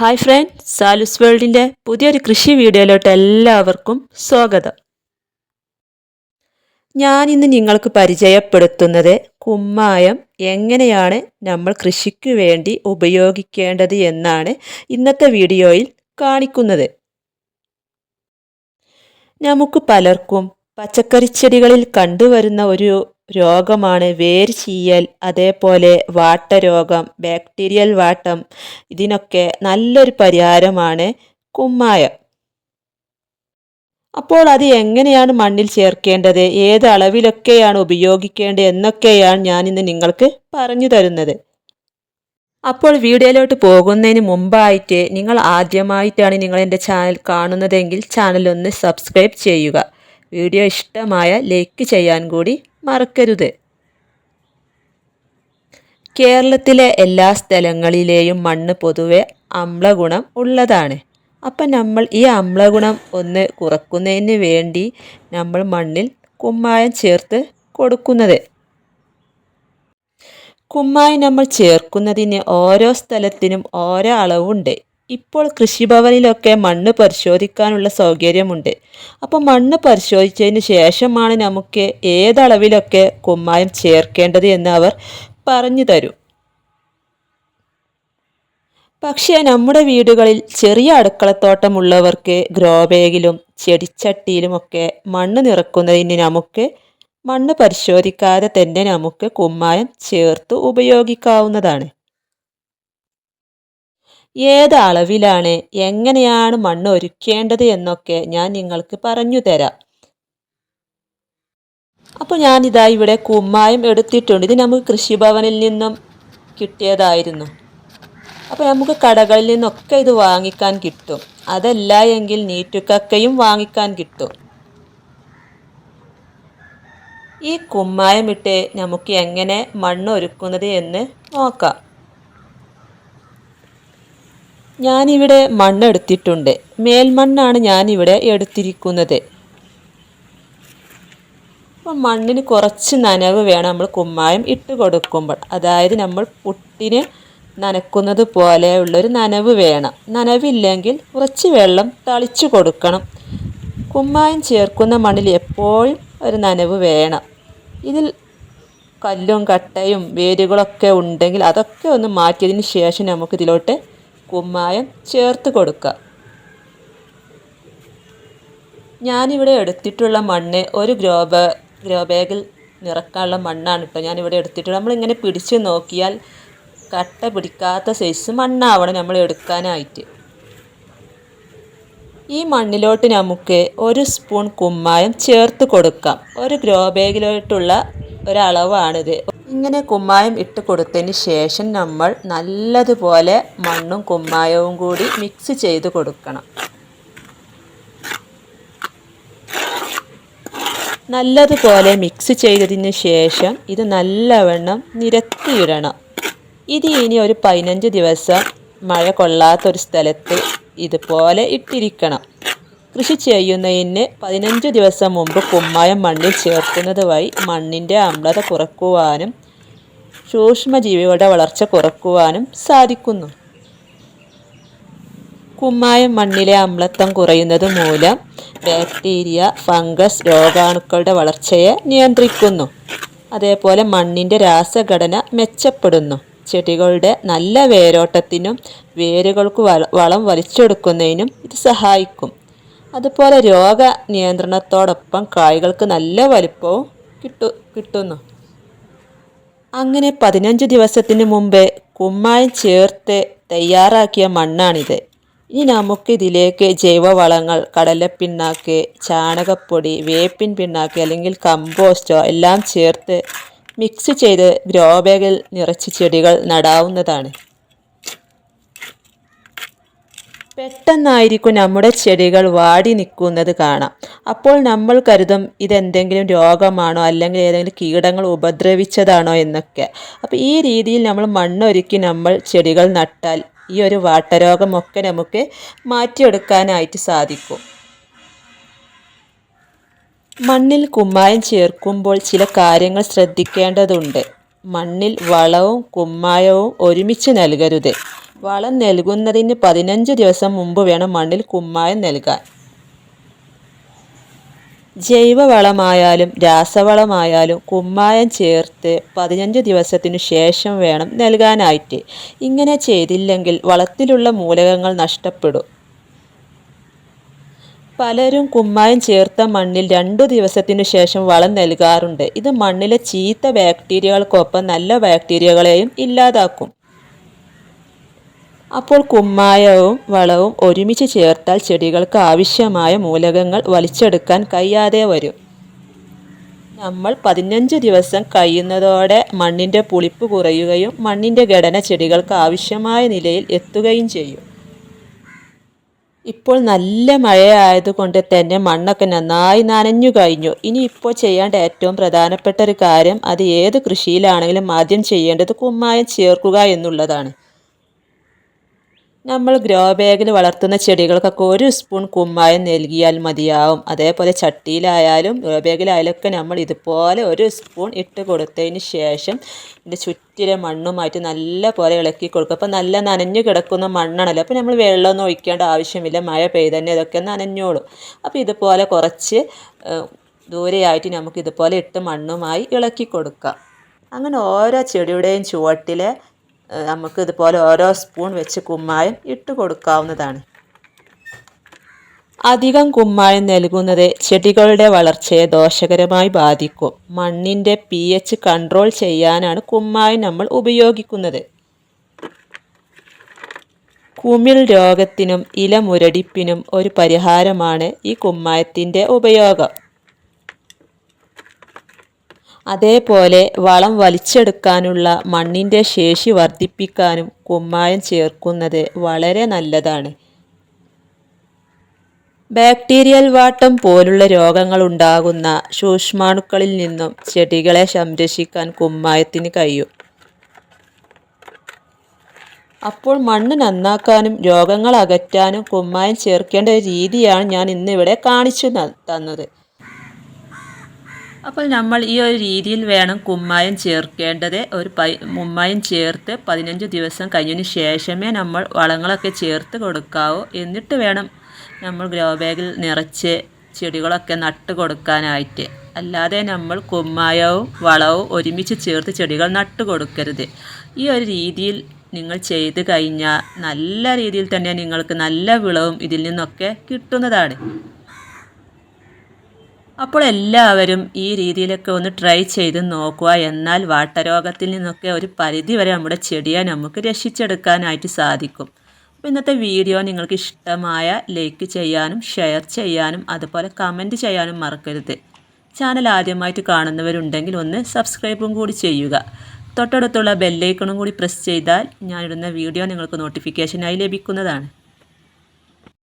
Hi front സാലുസ് വേൾഡിന്റെ പുതിയൊരു കൃഷി വീഡിയോയിലോട്ട് എല്ലാവർക്കും സ്വാഗതം. ഞാൻ ഇന്ന് നിങ്ങൾക്ക് പരിചയപ്പെടുത്തുന്നത് കുമ്മായം എങ്ങനെയാണ് നമ്മൾ കൃഷിക്ക് വേണ്ടി ഉപയോഗിക്കേണ്ടത് എന്നാണ് ഇന്നത്തെ വീഡിയോയിൽ കാണിക്കുന്നത്. നമുക്ക് പലർക്കും പച്ചക്കറിച്ചെടികളിൽ കണ്ടുവരുന്ന ഒരു രോഗമാണ് വേര് ചീയൽ അതേപോലെ വാട്ടരോഗം ബാക്ടീരിയൽ വാട്ടം ഇതിനൊക്കെ നല്ലൊരു പരിഹാരമാണ് കുമ്മായം. അപ്പോൾ അത് എങ്ങനെയാണ് മണ്ണിൽ ചേർക്കേണ്ടത്? ഏത് അളവിലൊക്കെയാണ് ഉപയോഗിക്കേണ്ടത്? എന്നൊക്കെയാണ് ഞാൻ ഇന്ന് നിങ്ങൾക്ക് പറഞ്ഞു തരുന്നത്. അപ്പോൾ വീഡിയോയിലോട്ട് പോകുന്നതിന് മുമ്പായിട്ട് നിങ്ങൾ ആദ്യമായിട്ടാണ് നിങ്ങൾ എന്റെ ചാനൽ കാണുന്നതെങ്കിൽ ചാനൽ ഒന്ന് സബ്സ്ക്രൈബ് ചെയ്യുക. വീഡിയോ ഇഷ്ടമായ ലൈക്ക് ചെയ്യാൻ കൂടി മറക്കരുത്. കേരളത്തിലെ എല്ലാ സ്ഥലങ്ങളിലെയും മണ്ണ് പൊതുവെ അമ്ലഗുണം ഉള്ളതാണ്. അപ്പം നമ്മൾ ഈ അമ്ലഗുണം ഒന്ന് കുറക്കുന്നതിന് വേണ്ടി നമ്മൾ മണ്ണിൽ കുമ്മായം ചേർത്ത് കൊടുക്കുന്നത്. കുമ്മായം നമ്മൾ ചേർക്കുന്നതിന് ഓരോ സ്ഥലത്തിനും ഓരോ അളവുണ്ട്. ഇപ്പോൾ കൃഷിഭവനിലൊക്കെ മണ്ണ് പരിശോധിക്കാനുള്ള സൗകര്യമുണ്ട്. അപ്പോൾ മണ്ണ് പരിശോധിച്ചതിന് ശേഷമാണ് നമുക്ക് ഏതളവിലൊക്കെ കുമ്മായം ചേർക്കേണ്ടത് എന്ന് അവർ പറഞ്ഞു തരും. പക്ഷേ നമ്മുടെ വീടുകളിൽ ചെറിയ അടുക്കളത്തോട്ടമുള്ളവർക്ക് ഗ്രോ ബാഗിലും ചെടിച്ചട്ടിയിലുമൊക്കെ മണ്ണ് നിറക്കുന്നതിന് നമുക്ക് മണ്ണ് പരിശോധിക്കാതെ തന്നെ നമുക്ക് കുമ്മായം ചേർത്ത് ഉപയോഗിക്കാവുന്നതാണ്. ഏത് അളവിലാണ് എങ്ങനെയാണ് മണ്ണ് ഒരുക്കേണ്ടത് എന്നൊക്കെ ഞാൻ നിങ്ങൾക്ക് പറഞ്ഞു തരാം. അപ്പോൾ ഞാനിതാ ഇവിടെ കുമ്മായം എടുത്തിട്ടുണ്ട്. ഇത് നമുക്ക് കൃഷിഭവനിൽ നിന്നും കിട്ടിയതായിരുന്നു. അപ്പോൾ നമുക്ക് കടകളിൽ നിന്നൊക്കെ ഇത് വാങ്ങിക്കാൻ കിട്ടും. അതല്ല എങ്കിൽ നീറ്റുക്കക്കയും വാങ്ങിക്കാൻ കിട്ടും. ഈ കുമ്മായം ഇട്ട് നമുക്ക് എങ്ങനെ മണ്ണ് ഒരുക്കുന്നത് എന്ന് നോക്കാം. ഞാനിവിടെ മണ്ണെടുത്തിട്ടുണ്ട്. മേൽമണ്ണാണ് ഞാനിവിടെ എടുത്തിരിക്കുന്നത്. അപ്പം മണ്ണിന് കുറച്ച് നനവ് വേണം. നമ്മൾ കുമ്മായം ഇട്ട് കൊടുക്കുമ്പോൾ. അതായത് നമ്മൾ പുട്ടിന് നനക്കുന്നത് പോലെയുള്ളൊരു നനവ് വേണം. നനവില്ലെങ്കിൽ കുറച്ച് വെള്ളം തളിച്ചു കൊടുക്കണം. കുമ്മായം ചേർക്കുന്ന മണ്ണിൽ എപ്പോഴും ഒരു നനവ് വേണം. ഇതിൽ കല്ലും കട്ടയും വേരുകളൊക്കെ ഉണ്ടെങ്കിൽ അതൊക്കെ ഒന്ന് മാറ്റിയതിന് ശേഷം നമുക്കിതിലോട്ട് കുമ്മായം ചേർത്ത് കൊടുക്കുക ഞാനിവിടെ എടുത്തിട്ടുള്ള മണ്ണ് ഒരു ഗ്രോ ബാ ഗ്രോ ബാഗിൽ നിറക്കാനുള്ള മണ്ണാണ് കേട്ടോ ഞാനിവിടെ എടുത്തിട്ടുള്ളത് നമ്മളിങ്ങനെ പിടിച്ച് നോക്കിയാൽ കട്ട പിടിക്കാത്ത സൈസ് മണ്ണാവണം നമ്മൾ എടുക്കാനായിട്ട്. ഈ മണ്ണിലോട്ട് നമുക്ക് ഒരു സ്പൂൺ കുമ്മായം ചേർത്ത് കൊടുക്കാം. ഒരു ഗ്രോ ബാഗിലോട്ടുള്ള ഒരളവാണിത്. ഇങ്ങനെ കുമ്മായം ഇട്ട് കൊടുത്തതിന് ശേഷം നമ്മൾ നല്ലതുപോലെ മണ്ണും കുമ്മായവും കൂടി മിക്സ് ചെയ്ത് കൊടുക്കണം. നല്ലതുപോലെ മിക്സ് ചെയ്തതിന് ശേഷം ഇത് നല്ലവണ്ണം നിരത്തിയിടണം. ഇത് ഇനി ഒരു പതിനഞ്ച് ദിവസം മഴ കൊള്ളാത്തൊരു സ്ഥലത്ത് ഇതുപോലെ ഇട്ടിരിക്കണം. കൃഷി ചെയ്യുന്നതിന് പതിനഞ്ച് ദിവസം മുമ്പ് കുമ്മായം മണ്ണിൽ ചേർക്കുന്നത് വഴി മണ്ണിന്റെ അമ്ലത കുറക്കുവാനും സൂക്ഷ്മജീവികളുടെ വളർച്ച കുറക്കുവാനും സാധിക്കുന്നു. കുമ്മായം മണ്ണിലെ അമ്ലത്വം കുറയുന്നത് മൂലം ബാക്ടീരിയ ഫംഗസ് രോഗാണുക്കളുടെ വളർച്ചയെ നിയന്ത്രിക്കുന്നു. അതേപോലെ മണ്ണിന്റെ രാസഘടന മെച്ചപ്പെടുന്നു. ചെടികളുടെ നല്ല വേരോട്ടത്തിനും വേരുകൾക്ക് വളം വലിച്ചെടുക്കുന്നതിനും ഇത് സഹായിക്കും. അതുപോലെ രോഗ നിയന്ത്രണത്തോടൊപ്പം കായ്കൾക്ക് നല്ല വലിപ്പവും കിട്ടു കിട്ടുന്നു. അങ്ങനെ പതിനഞ്ച് ദിവസത്തിന് മുമ്പേ കുമ്മായം ചേർത്ത് തയ്യാറാക്കിയ മണ്ണാണിത്. ഇനി നമുക്കിതിലേക്ക് ജൈവവളങ്ങൾ കടലപ്പിണ്ണാക്ക് ചാണകപ്പൊടി വേപ്പിൻ പിണ്ണാക്ക് അല്ലെങ്കിൽ കമ്പോസ്റ്റോ എല്ലാം ചേർത്ത് മിക്സ് ചെയ്ത് ഗ്രോ ബാഗിൽ നിറച്ച് ചെടികൾ നടാവുന്നതാണ്. പെട്ടെന്നായിരിക്കും നമ്മുടെ ചെടികൾ വാടി നിൽക്കുന്നത് കാണാം. അപ്പോൾ നമ്മൾ കരുതും ഇതെന്തെങ്കിലും രോഗമാണോ അല്ലെങ്കിൽ ഏതെങ്കിലും കീടങ്ങൾ ഉപദ്രവിച്ചതാണോ എന്നൊക്കെ. അപ്പോൾ ഈ രീതിയിൽ നമ്മൾ മണ്ണൊരുക്കി നമ്മൾ ചെടികൾ നട്ടാൽ ഈ ഒരു വാട്ടരോഗമൊക്കെ നമുക്ക് മാറ്റിയെടുക്കാനായിട്ട് സാധിക്കും. മണ്ണിൽ കുമ്മായം ചേർക്കുമ്പോൾ ചില കാര്യങ്ങൾ ശ്രദ്ധിക്കേണ്ടതുണ്ട്. മണ്ണിൽ വളവും കുമ്മായവും ഒരുമിച്ച് നൽകരുത്. വളം നൽകുന്നതിന് പതിനഞ്ച് ദിവസം മുമ്പ് വേണം മണ്ണിൽ കുമ്മായം നൽകാൻ. ജൈവവളമായാലും രാസവളമായാലും കുമ്മായം ചേർത്ത് പതിനഞ്ച് ദിവസത്തിനു ശേഷം വേണം നൽകാനായിട്ട്. ഇങ്ങനെ ചെയ്തില്ലെങ്കിൽ വളത്തിലുള്ള മൂലകങ്ങൾ നഷ്ടപ്പെടും. പലരും കുമ്മായം ചേർത്ത മണ്ണിൽ രണ്ടു ദിവസത്തിനു ശേഷം വളം നൽകാറുണ്ട്. ഇത് മണ്ണിലെ ചീത്ത ബാക്ടീരിയകൾക്കൊപ്പം നല്ല ബാക്ടീരിയകളെയും ഇല്ലാതാക്കും. അപ്പോൾ കുമ്മായവും വളവും ഒരുമിച്ച് ചേർത്താൽ ചെടികൾക്ക് ആവശ്യമായ മൂലകങ്ങൾ വലിച്ചെടുക്കാൻ കഴിയാതെ വരും. നമ്മൾ പതിനഞ്ച് ദിവസം കഴിയുന്നതോടെ മണ്ണിന്റെ പുളിപ്പ് കുറയുകയും മണ്ണിന്റെ ഘടന ചെടികൾക്ക് ആവശ്യമായ നിലയിൽ എത്തുകയും ചെയ്യും. ഇപ്പോൾ നല്ല മഴയായതുകൊണ്ട് തന്നെ മണ്ണൊക്കെ നന്നായി നനഞ്ഞു കഴിഞ്ഞു. ഇനി ഇപ്പോൾ ചെയ്യേണ്ട ഏറ്റവും പ്രധാനപ്പെട്ട ഒരു കാര്യം അത് ഏത് കൃഷിയിലാണെങ്കിലും ആദ്യം ചെയ്യേണ്ടത് കുമ്മായം ചേർക്കുക എന്നുള്ളതാണ്. നമ്മൾ ഗ്രോ ബാഗിൽ വളർത്തുന്ന ചെടികൾക്കൊക്കെ ഒരു സ്പൂൺ കുമ്മായം നൽകിയാൽ മതിയാവും. അതേപോലെ ചട്ടിയിലായാലും ഗ്രോ ബാഗിലായാലൊക്കെ നമ്മൾ ഇതുപോലെ ഒരു സ്പൂൺ ഇട്ട് കൊടുത്തതിന് ശേഷം ഇതിന്റെ ചുറ്റിലെ മണ്ണും മാറ്റി നല്ല പോലെ ഇളക്കി കൊടുക്കുക അപ്പോൾ നല്ല നനഞ്ഞു കിടക്കുന്ന മണ്ണാണല്ലോ. അപ്പോൾ നമ്മൾ വെള്ളമൊന്നും ഒഴിക്കേണ്ട ആവശ്യമില്ല. മഴ പെയ്തന്നെ ഇതൊക്കെ നനഞ്ഞോളും. അപ്പോൾ ഇതുപോലെ കുറച്ച് ദൂരെയായിട്ട് നമുക്ക് ഇതുപോലെ ഇട്ട് മണ്ണുമായി ഇളക്കി കൊടുക്കാം. അങ്ങനെ ഓരോ ചെടിയുടെയും ചുവട്ടിലെ നമുക്ക് ഇതുപോലെ ഓരോ സ്പൂൺ വെച്ച് കുമ്മായം ഇട്ട് കൊടുക്കാവുന്നതാണ്. അധികം കുമ്മായം നൽകുന്നത് ചെടികളുടെ വളർച്ചയെ ദോഷകരമായി ബാധിക്കും. മണ്ണിന്റെ പി എച്ച് കൺട്രോൾ ചെയ്യാനാണ് കുമ്മായം നമ്മൾ ഉപയോഗിക്കുന്നത്. കുമിൾ രോഗത്തിനും ഇലമുരടിപ്പിനും ഒരു പരിഹാരമാണ് ഈ കുമ്മായത്തിന്റെ ഉപയോഗം. അതേപോലെ വളം വലിച്ചെടുക്കാനുള്ള മണ്ണിന്റെ ശേഷി വർദ്ധിപ്പിക്കാനും കുമ്മായം ചേർക്കുന്നത് വളരെ നല്ലതാണ്. ബാക്ടീരിയൽ വാട്ടം പോലുള്ള രോഗങ്ങൾ ഉണ്ടാകുന്ന സൂക്ഷ്മാണുക്കളിൽ നിന്നും ചെടികളെ സംരക്ഷിക്കാൻ കുമ്മായത്തിന് കഴിയും. അപ്പോൾ മണ്ണ് നന്നാക്കാനും രോഗങ്ങൾ അകറ്റാനും കുമ്മായം ചേർക്കേണ്ട രീതിയാണ് ഞാൻ ഇന്നിവിടെ കാണിച്ചു തന്നത്. അപ്പോൾ നമ്മൾ ഈ ഒരു രീതിയിൽ വേണം കുമ്മായം ചേർക്കേണ്ടത്. ഒരു പൈ കുമ്മായം ചേർത്ത് പതിനഞ്ച് ദിവസം കഴിഞ്ഞതിന് ശേഷമേ നമ്മൾ വളങ്ങളൊക്കെ ചേർത്ത് കൊടുക്കാവൂ. എന്നിട്ട് വേണം നമ്മൾ ഗ്രോ ബാഗിൽ നിറച്ച് ചെടികളൊക്കെ നട്ട് കൊടുക്കാനായിട്ട്. അല്ലാതെ നമ്മൾ കുമ്മായവും വളവും ഒരുമിച്ച് ചേർത്ത് ചെടികൾ നട്ട് കൊടുക്കരുത്. ഈ ഒരു രീതിയിൽ നിങ്ങൾ ചെയ്ത് കഴിഞ്ഞാൽ നല്ല രീതിയിൽ തന്നെ നിങ്ങൾക്ക് നല്ല വിളവും ഇതിൽ നിന്നൊക്കെ കിട്ടുന്നതാണ്. അപ്പോൾ എല്ലാവരും ഈ രീതിയിലൊക്കെ ഒന്ന് ട്രൈ ചെയ്ത് നോക്കുക. എന്നാൽ വാട്ടരോഗത്തിൽ നിന്നൊക്കെ ഒരു പരിധി വരെ നമ്മുടെ ചെടിയെ നമുക്ക് രക്ഷിച്ചെടുക്കാനായിട്ട് സാധിക്കും. അപ്പോൾ ഇന്നത്തെ വീഡിയോ നിങ്ങൾക്ക് ഇഷ്ടമായ ലൈക്ക് ചെയ്യാനും ഷെയർ ചെയ്യാനും അതുപോലെ കമന്റ് ചെയ്യാനും മറക്കരുത്. ചാനൽ ആദ്യമായിട്ട് കാണുന്നവരുണ്ടെങ്കിൽ ഒന്ന് സബ്സ്ക്രൈബും കൂടി ചെയ്യുക. തൊട്ടടുത്തുള്ള ബെല്ലൈക്കണും കൂടി പ്രസ് ചെയ്താൽ ഞാനിടുന്ന വീഡിയോ നിങ്ങൾക്ക് നോട്ടിഫിക്കേഷനായി ലഭിക്കുന്നതാണ്.